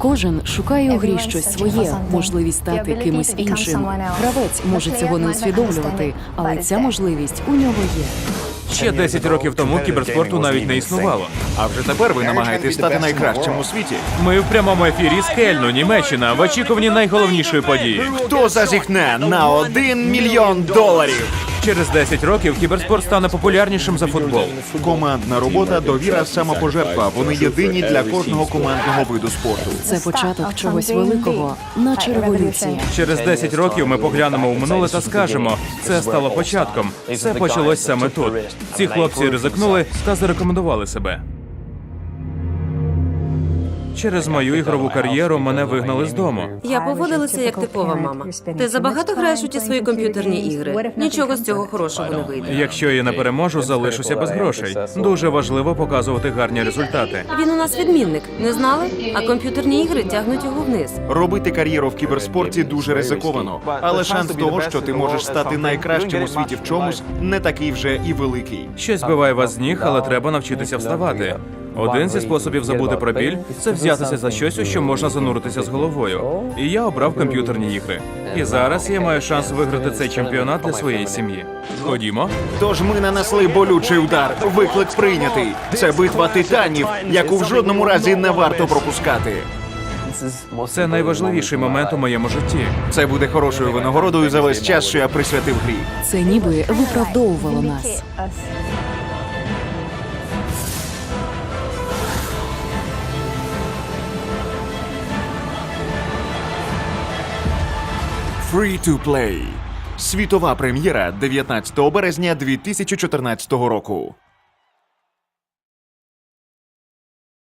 Кожен шукає у грі щось своє, можливість стати кимось іншим. Гравець може цього не усвідомлювати, але ця можливість у нього є. Ще 10 років тому кіберспорту навіть не існувало. А вже тепер ви намагаєтесь стати найкращим у світі. Ми в прямому ефірі з Кельну, Німеччина, в очікуванні найголовнішої події. Хто зазіхне на один мільйон доларів? Через 10 років кіберспорт стане популярнішим за футбол. Командна робота, довіра, самопожертва. Вони єдині для кожного командного виду спорту. Це початок чогось великого, наче революція. Через 10 років ми поглянемо у минуле та скажемо, це стало початком. Все почалось саме тут. Ці хлопці ризикнули та зарекомендували себе. Через мою ігрову кар'єру мене вигнали з дому. Я поводилася як типова мама. Ти забагато граєш у ті свої комп'ютерні ігри. Нічого з цього хорошого не вийде. Якщо я не переможу, залишуся без грошей. Дуже важливо показувати гарні результати. Він у нас відмінник. Не знали? А комп'ютерні ігри тягнуть його вниз. Робити кар'єру в кіберспорті дуже ризиковано, але шанс того, що ти можеш стати найкращим у світі в чомусь, не такий вже і великий. Щось збиває вас з ніг, але треба навчитися вставати. Один зі способів забути про біль це взятися за щось, у що можна зануритися з головою. І я обрав комп'ютерні ігри. І зараз я маю шанс виграти цей чемпіонат для своєї сім'ї. Ходімо. Тож ми нанесли болючий удар. Виклик прийнятий. Це битва титанів, яку в жодному разі не варто пропускати. Це найважливіший момент у моєму житті. Це буде хорошою винагородою за весь час, що я присвятив грі. Це ніби виправдовувало нас. Free to play. Світова прем'єра 19 березня 2014 року.